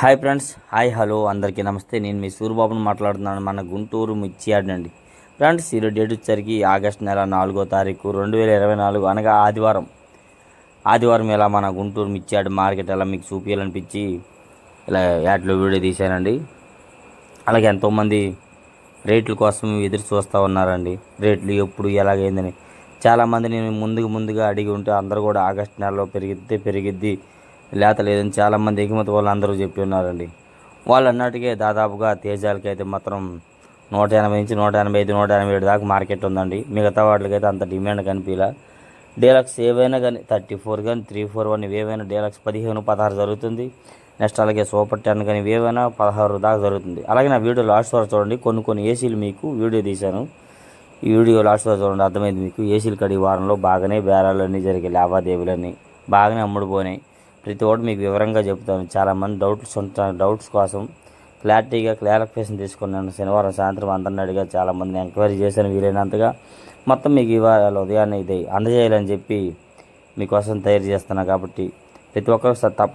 Hi friends hi hello అందరికీ నమస్తే. నేను మీ సూర్యబాబును మాట్లాడుతున్నాను మన గుంటూరు మిర్చియాడ్ అండి ఫ్రెండ్స్ ఈరోజు డేట్ వచ్చేసరికి ఆగస్ట్ నెల నాలుగో తారీఖు రెండు వేల ఇరవై నాలుగు అనగా ఆదివారం. ఆదివారం ఇలా మన గుంటూరు మిర్చియాడ్ మార్కెట్ ఎలా మీకు చూపించాలనిపించి ఇలా యాడ్లో వీడియో తీశానండి. అలాగే ఎంతోమంది రేట్ల కోసం ఎదురు చూస్తూ ఉన్నారండి. రేట్లు ఎప్పుడు ఎలాగైందని చాలామంది నేను ముందుకు ముందుగా అడిగి ఉంటే అందరూ కూడా ఆగస్ట్ నెలలో పెరిగిద్ది పెరిగిద్ది. లేత లేదని చాలామంది ఎగుమతి వాళ్ళు అందరూ చెప్పి ఉన్నారండి. వాళ్ళు అన్నట్టుగా దాదాపుగా తేజాలకి అయితే మాత్రం నూట ఎనభై నుంచి నూట ఎనభై ఐదు నూట ఎనభై ఏడు దాకా మార్కెట్ ఉందండి. మిగతా వాటికైతే అంత డిమాండ్ కనిపించలే. డీలక్స్ ఏవైనా కానీ థర్టీ ఫోర్ కానీ త్రీ ఫోర్ వన్ ఏవైనా డీలక్స్ పదిహేను పదహారు జరుగుతుంది. నెక్స్ట్ అలాగే సూపర్ టెన్ కానీ ఏవైనా పదహారు దాకా జరుగుతుంది. అలాగే నా వీడియో లాస్ట్ వరకు చూడండి. కొన్ని కొన్ని ఏసీలు మీకు వీడియో తీశాను. ఈ వీడియో లాస్ట్ వరకు చూడండి. అర్థమైంది మీకు. ఏసీలు కడి వారంలో బాగానే బేరాలు అన్నీ లావాదేవీలన్నీ బాగానే అమ్ముడుపోయినాయి. ప్రతి ఒక్కటి మీకు వివరంగా చెప్తాను చాలామంది డౌట్స్ ఉంటా డౌట్స్ కోసం క్లారిటీగా క్లారిఫికేషన్ తీసుకున్నాను. శనివారం సాయంత్రం అందరిని అడిగా చాలామందిని ఎంక్వైరీ చేశాను వీలైనంతగా. మొత్తం మీకు ఇవాళ ఉదయాన్నే ఇది అందజేయాలని చెప్పి మీకోసం తయారు చేస్తున్నా కాబట్టి ప్రతి ఒక్కరు తప్ప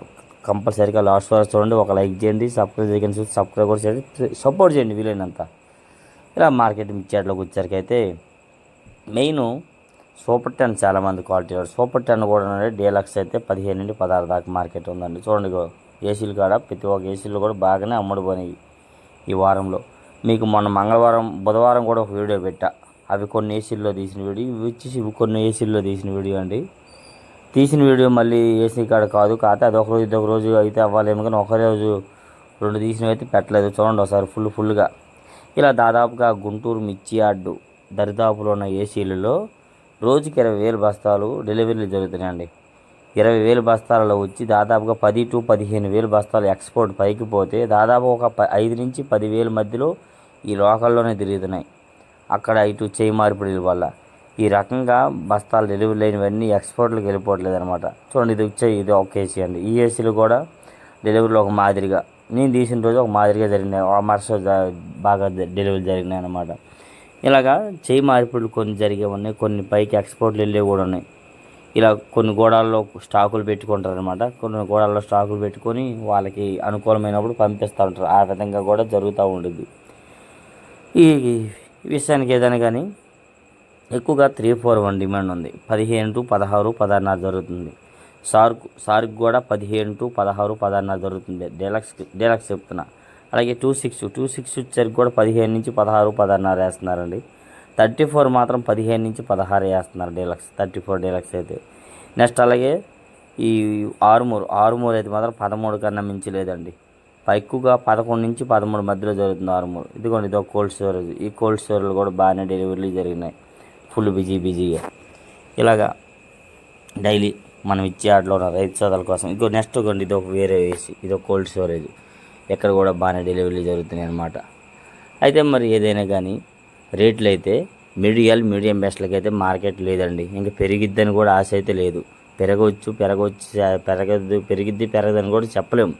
కంపల్సరీగా లాస్ట్ వరకు చూడండి. ఒక లైక్ చేయండి సబ్స్క్రైబ్ చేయని చూసి సబ్స్క్రైబ్ కూడా చేయండి. సపోర్ట్ చేయండి వీలైనంత. ఇలా మార్కెట్ మిచ్చేట్లోకి వచ్చేసరికి అయితే మెయిన్ సూపర్ టెన్ చాలామంది క్వాలిటీ సూపర్ టెన్ కూడా డీలక్స్ అయితే పదిహేను నుండి పదహారు దాకా మార్కెట్ ఉందండి. చూడండి ఏసీలు కాడ ప్రతి ఒక్క ఏసీలు కూడా బాగానే అమ్ముడుపోయినాయి ఈ వారంలో. మీకు మొన్న మంగళవారం బుధవారం కూడా ఒక వీడియో పెట్టా. అవి కొన్ని ఏసీల్లో తీసిన వీడియో. ఇవి వచ్చేసి ఇవి కొన్ని ఏసీల్లో తీసిన వీడియో అండి. తీసిన వీడియో మళ్ళీ ఏసీ కాడ కాదు. కాకపోతే అది ఒక రోజు ఇది ఒక రోజు అయితే అవ్వాలేమో. కానీ ఒకరోజు రెండు తీసినవి అయితే పెట్టలేదు. చూడండి ఒకసారి ఫుల్ ఫుల్గా. ఇలా దాదాపుగా గుంటూరు మిర్చి యార్డు దరిదాపులో ఉన్న ఏసీలలో రోజుకి ఇరవై వేలు బస్తాలు డెలివరీలు జరుగుతున్నాయండి. ఇరవై వేలు బస్తాలలో వచ్చి దాదాపుగా పది టు పదిహేను వేలు బస్తాలు ఎక్స్పోర్ట్ పైకి పోతే దాదాపు ఒక ప ఐదు నుంచి పదివేల మధ్యలో ఈ లోకల్లోనే తిరుగుతున్నాయి. అక్కడ ఇటు చేయి మార్పిడిల వల్ల. ఈ రకంగా బస్తాలు డెలివరీ లేనివన్నీ ఎక్స్పోర్ట్లకు వెళ్ళిపోవట్లేదు అనమాట చూడండి ఇది వచ్చే ఇది ఒక ఏసీ అండి. ఈ ఏసీలు కూడా డెలివరీలో ఒక మాదిరిగా నేను తీసిన రోజు ఒక మాదిరిగా జరిగినాయి. ఆ మరుసటి బాగా డెలివరీ జరిగినాయి అనమాట ఇలాగా చేయి మార్పిడులు కొన్ని జరిగే ఉన్నాయి. కొన్ని పైకి ఎక్స్పోర్ట్లు వెళ్ళేవి కూడా ఉన్నాయి. ఇలా కొన్ని గోడాల్లో స్టాకులు పెట్టుకుంటారు అనమాట కొన్ని గోడాల్లో స్టాకులు పెట్టుకొని వాళ్ళకి అనుకూలమైనప్పుడు పంపిస్తూ ఉంటారు. ఆ విధంగా కూడా జరుగుతూ ఉంటుంది ఈ విషయానికి ఏదైనా కానీ ఎక్కువగా త్రీ ఫోర్ వన్ డిమాండ్ ఉంది. పదిహేను టు పదహారు పదహారున్నర జరుగుతుంది. సార్కు సార్కు కూడా పదిహేను టు పదహారు పదహారున్నర జరుగుతుంది. డెలక్స్ డీలక్స్ చెప్తున్నా. అలాగే టూ సిక్స్ టూ సిక్స్ వచ్చరికి కూడా పదిహేను నుంచి పదహారు పదహారున్నర వేస్తున్నారండి. థర్టీ ఫోర్ మాత్రం పదిహేను నుంచి పదహారు వేస్తున్నారు డీలక్స్ థర్టీ ఫోర్ డీలక్స్ అయితే. నెక్స్ట్ అలాగే ఈ ఆరుమూరు ఆరుమూరు అయితే మాత్రం పదమూడు కన్నా మించి లేదండి. ఎక్కువగా పదకొండు నుంచి పదమూడు మధ్యలో జరుగుతుంది ఆరుమూరు ఇదిగోండి ఇది ఒక కోల్డ్ స్టోరేజ్. ఈ కోల్డ్ స్టోరేజ్లో కూడా బాగానే డెలివరీలు జరిగినాయి. ఫుల్ బిజీ బిజీగా. ఇలాగా డైలీ మనం ఇచ్చే ఆటలో ఉన్న రైతు సోదరుల కోసం. ఇదిగో నెక్స్ట్ ఇదిగోండి ఇది ఒక వేరే వేసి ఇది ఒక కోల్డ్ స్టోరేజ్. ఎక్కడ కూడా బాగానే డెలివరీలు జరుగుతున్నాయి అన్నమాట. అయితే మరి ఏదైనా కానీ రేట్లు అయితే మీడియాలు మీడియం బెస్ట్లకి అయితే మార్కెట్ లేదండి. ఇంకా పెరిగిద్దని కూడా ఆశ అయితే లేదు. పెరగవచ్చు పెరగవచ్చు పెరగద్దు పెరిగిద్ది పెరగదని కూడా చెప్పలేము.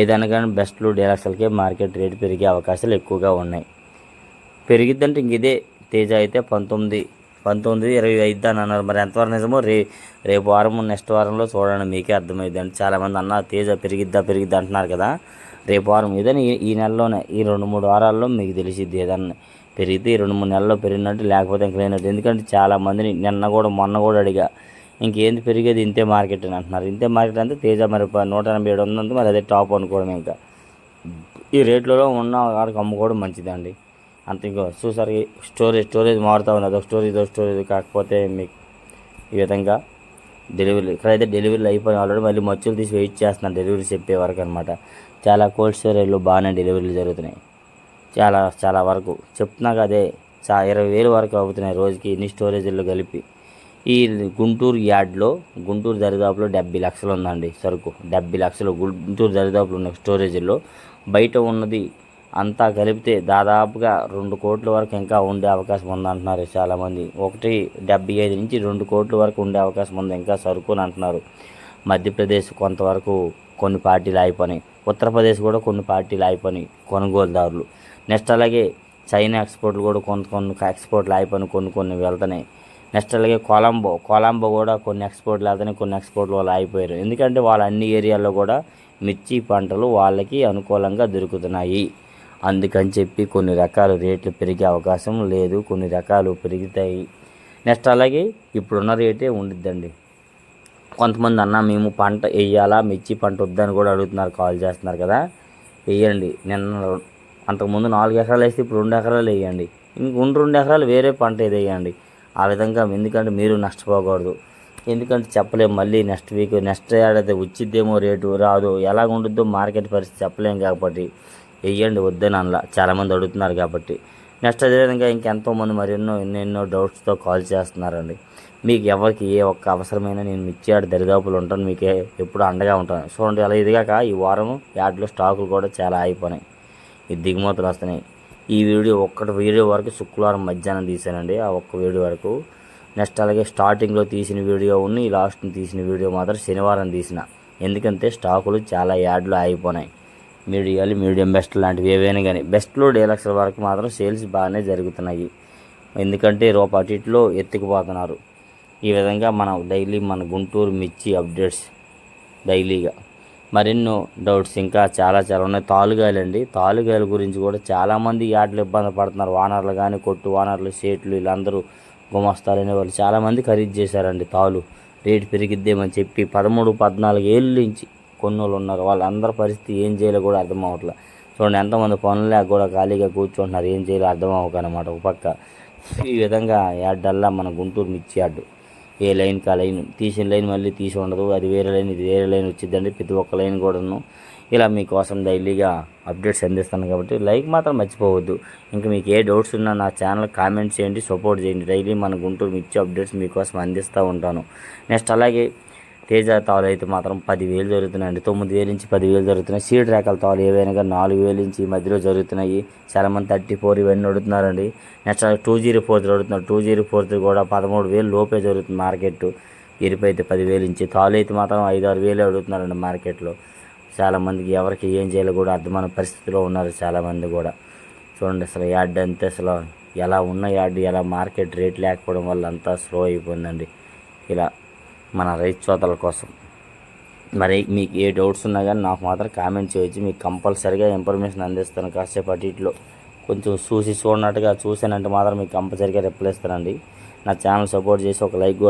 ఏదైనా కానీ బెస్ట్లు డీలక్స్లకే మార్కెట్ రేటు పెరిగే అవకాశాలు ఎక్కువగా ఉన్నాయి. పెరిగిద్దంటే ఇంక ఇదే తేజ అయితే పంతొమ్మిది పంతొమ్మిది ఇరవై ఐదు అని అన్నారు. మరి ఎంతవరకు నిజమో రే రేపు వారం నెక్స్ట్ వారంలో చూడండి. మీకే అర్థమైంది అంటే చాలామంది అన్న తేజ పెరిగిద్దా పెరిగిద్దా అంటున్నారు కదా. రేపు వారం ఏదైనా ఈ- నెలలోనే ఈ రెండు మూడు వారాల్లో మీకు తెలిసిద్ది ఏదన్నా పెరిగితే ఈ రెండు మూడు నెలల్లో పెరిగినట్టు లేకపోతే ఇంక లేనట్టు. ఎందుకంటే చాలామందిని నిన్న కూడా మొన్న కూడా అడిగా ఇంకేంది పెరిగేది ఇంతే మార్కెట్ అని అంటున్నారు. ఇంతే మార్కెట్ అంటే తేజ మరి నూట ఎనభై ఏడు ఉందంటే మరి అదే టాప్ అనుకోవడం ఇంకా. ఈ రేట్లలో ఉన్న వాడికి అమ్ముకోవడం మంచిదండి. అంత ఇంకో చూసారు స్టోరేజ్ స్టోరేజ్ మారుతూ ఉంది. అదొక స్టోరేజ్ ఇదొక స్టోరేజ్ కాకపోతే మీకు ఈ విధంగా డెలివరీ ఇక్కడైతే డెలివరీలు అయిపోయిన ఆల్రెడీ మళ్ళీ మచ్చులు తీసి వెయిట్ చేస్తున్నాను డెలివరీ చెప్పే వరకు అనమాట చాలా కోల్డ్ స్టోరేజ్లో బాగానే డెలివరీలు జరుగుతున్నాయి. చాలా చాలా వరకు. చెప్తున్నాక అదే చా ఇరవై వేలు వరకు అవుతున్నాయి రోజుకి ఇన్ని స్టోరేజీలు కలిపి. ఈ గుంటూరు యార్డ్లో గుంటూరు దరిదాపులో డెబ్బై లక్షలు ఉందండి సరుకు. డెబ్బై లక్షలు గుంటూరు దరిదాపులో ఉన్న స్టోరేజీల్లో బయట ఉన్నది అంతా కలిపితే దాదాపుగా రెండు కోట్ల వరకు ఇంకా ఉండే అవకాశం ఉందంటున్నారు చాలామంది. ఒకటి డెబ్బై ఐదు నుంచి రెండు కోట్ల వరకు ఉండే అవకాశం ఉంది ఇంకా సరుకు అని అంటున్నారు. మధ్యప్రదేశ్ కొంతవరకు కొన్ని పార్టీలు అయిపోయినాయి ఉత్తరప్రదేశ్ కూడా కొన్ని పార్టీలు అయిపోయినాయి కొనుగోలుదారులు. నెక్స్ట్ అలాగే చైనా ఎక్స్పోర్ట్లు కూడా కొన్ని కొన్ని ఎక్స్పోర్ట్లు అయిపోయినాయి కొన్ని కొన్ని వెళ్తున్నాయి. నెక్స్ట్ అలాగే కొలంబో కొలంబో కూడా కొన్ని ఎక్స్పోర్ట్లు వెళ్తున్నాయి కొన్ని ఎక్స్పోర్ట్లు వాళ్ళు అయిపోయారు ఎందుకంటే వాళ్ళు అన్ని ఏరియాల్లో కూడా మిర్చి పంటలు వాళ్ళకి అనుకూలంగా దొరుకుతున్నాయి. అందుకని చెప్పి కొన్ని రకాల రేట్లు పెరిగే అవకాశం లేదు కొన్ని రకాలు పెరుగుతాయి. నెక్స్ట్ అలాగే ఇప్పుడున్న రేటే ఉండిద్దండి. కొంతమంది అన్న మేము పంట వేయాలా మిర్చి పంట వద్దని కూడా అడుగుతున్నారు కాల్ చేస్తున్నారు కదా. వేయండి నిన్న అంతకుముందు నాలుగు ఎకరాలు వేస్తే ఇప్పుడు రెండు ఎకరాలు వేయండి ఇంక రెండు ఎకరాలు వేరే పంట ఏది వేయండి ఆ విధంగా ఎందుకంటే మీరు నష్టపోకూడదు. ఎందుకంటే చెప్పలేము మళ్ళీ నెక్స్ట్ వీక్ నెక్స్ట్ ఏడాది వచ్చిద్దేమో రేటు రాదు. ఎలాగ ఉంటుందో మార్కెట్ పరిస్థితి చెప్పలేము కాబట్టి వెయ్యండి వద్దని అనలా. చాలామంది అడుగుతున్నారు కాబట్టి. నెక్స్ట్ అదేవిధంగా ఇంకెంతోమంది మరెన్నో ఎన్నెన్నో డౌట్స్తో కాల్ చేస్తున్నారండి. మీకు ఎవరికి ఏ ఒక్క అవసరమైన నేను మిచ్చాడు దరిదాపులు ఉంటాను మీకు ఎప్పుడు అండగా ఉంటాను. చూడండి అలా ఇదిగాక ఈ వారం యాడ్లో స్టాకులు కూడా చాలా అయిపోయినాయి ఈ దిగుమతులు వస్తున్నాయి. ఈ వీడియో ఒక్కటి వీడియో వరకు శుక్రవారం మధ్యాహ్నం తీసానండి. ఆ ఒక్క వీడియో వరకు నెక్స్ట్ అలాగే స్టార్టింగ్లో తీసిన వీడియో ఉన్న ఈ లాస్ట్ తీసిన వీడియో మాత్రం శనివారం తీసిన. ఎందుకంటే స్టాకులు చాలా యాడ్లు ఆగిపోయినాయి. మీడియాలు మీడియం బెస్ట్ లాంటివి ఏవైనా కానీ బెస్ట్లో లక్షల వరకు మాత్రం సేల్స్ బాగానే జరుగుతున్నాయి. ఎందుకంటే రూపాయి ఇట్లో ఎత్తుకుపోతున్నారు. ఈ విధంగా మనం డైలీ మన గుంటూరు మిర్చి అప్డేట్స్ డైలీగా. మరెన్నో డౌట్స్ ఇంకా చాలా చాలా ఉన్నాయి. తాలుగాయలు అండి తాలుగాయల గురించి కూడా చాలామంది యాడ్లు ఇబ్బంది పడుతున్నారు. వానర్లు కానీ కొట్టు వానర్లు సేట్లు వీళ్ళందరూ గుమస్తాలు అనే వాళ్ళు చాలామంది ఖరీదు చేశారండి తాలు. రేటు పెరిగిద్దేమని చెప్పి పదమూడు పద్నాలుగు ఏళ్ళ నుంచి కొన్నోళ్ళు ఉన్నారు వాళ్ళందరి పరిస్థితి ఏం చేయాలో కూడా అర్థం అవ్వట్లేదు చూడండి ఎంతమంది పనులు లేక కూడా ఖాళీగా కూర్చుంటున్నారు. ఏం చేయాలో అర్థం అవ్వకనమాట ఒక పక్క. ఈ విధంగా యాడ్డల్లా మన గుంటూరు మిర్చి యాడ్ ఏ లైన్కి ఆ లైన్? తీసిన లైన్ మళ్ళీ తీసి ఉండదు. అది వేరే లైన్ ఇది వేరే లైన్ వచ్చిందండి ప్రతి ఒక్క లైన్ కూడాను ఇలా మీకోసం డైలీగా అప్డేట్స్ అందిస్తాను కాబట్టి లైక్ మాత్రం మర్చిపోవద్దు. ఇంకా మీకు ఏ డౌట్స్ ఉన్నా నా ఛానల్ కామెంట్ చేయండి సపోర్ట్ చేయండి. డైలీ మన గుంటూరు మిర్చి అప్డేట్స్ మీకోసం అందిస్తూ ఉంటాను. నెక్స్ట్ అలాగే తేజ తాలు అయితే మాత్రం పదివేలు జరుగుతున్నాయండి. తొమ్మిది వేలు నుంచి పదివేలు జరుగుతున్నాయి. సీడ్ రకాల తాలు ఏవైనా కానీ నాలుగు వేలు నుంచి ఈ మధ్యలో జరుగుతున్నాయి. చాలామంది థర్టీ ఫోర్ ఇవన్నీ అడుగుతున్నారండి నెక్స్ట్ టూ జీరో ఫోర్ అడుగుతున్నారు టూ జీరో ఫోర్ కూడా పదమూడు వేలు లోపే జరుగుతుంది మార్కెట్ ఎరుపు అయితే పదివేలు నుంచి తాలు అయితే మాత్రం ఐదు ఆరు వేలు అడుగుతున్నారండి మార్కెట్లో. చాలామందికి ఎవరికి ఏం చేయాలో కూడా అర్థమైన పరిస్థితిలో ఉన్నారు చాలామంది కూడా. చూడండి అసలు యార్డ్ అంతే అసలు ఎలా ఉన్న యాడ్ ఎలా మార్కెట్ రేట్ లేకపోవడం వల్ల అంతా స్లో అయిపోయిందండి. ఇలా మన రైతు సోదరుల కోసం. మరి మీకు ఏ డౌట్స్ ఉన్నా కానీ నాకు మాత్రం కామెంట్ చేయొచ్చు. మీకు కంపల్సరీగా ఇన్ఫర్మేషన్ అందిస్తాను. కాసేపు అటు కొంచెం చూసి చూడనట్టుగా చూసానంటే మాత్రం మీకు కంపల్సరీగా రిప్లై ఇస్తానండి. నా ఛానల్ సపోర్ట్ చేసి ఒక లైక్ కూడా